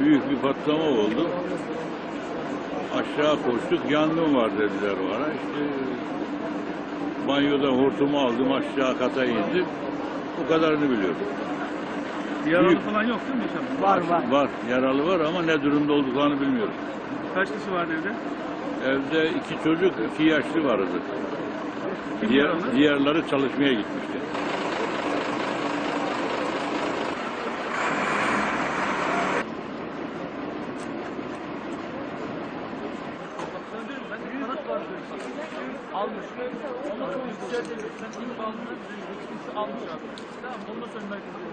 büyük bir patlama oldu. Aşağı koştuk, yangın var dediler bana. İşte banyoda hortumu aldım, aşağı kata indim. Bu kadarını biliyorum. Yaralı Büyük. falan yok değil mi inşallah? Var var. Var, yaralı var ama ne durumda olduklarını bilmiyorum. Kaç kişi vardı evde? Evde iki çocuk, iki yaşlı vardı. Kim Diğer, yaralı? diğerleri çalışmaya gitmişti. Almış. Ondan sonra. Sen ilk aldığında almış. Tamam ondan sonra merkeze.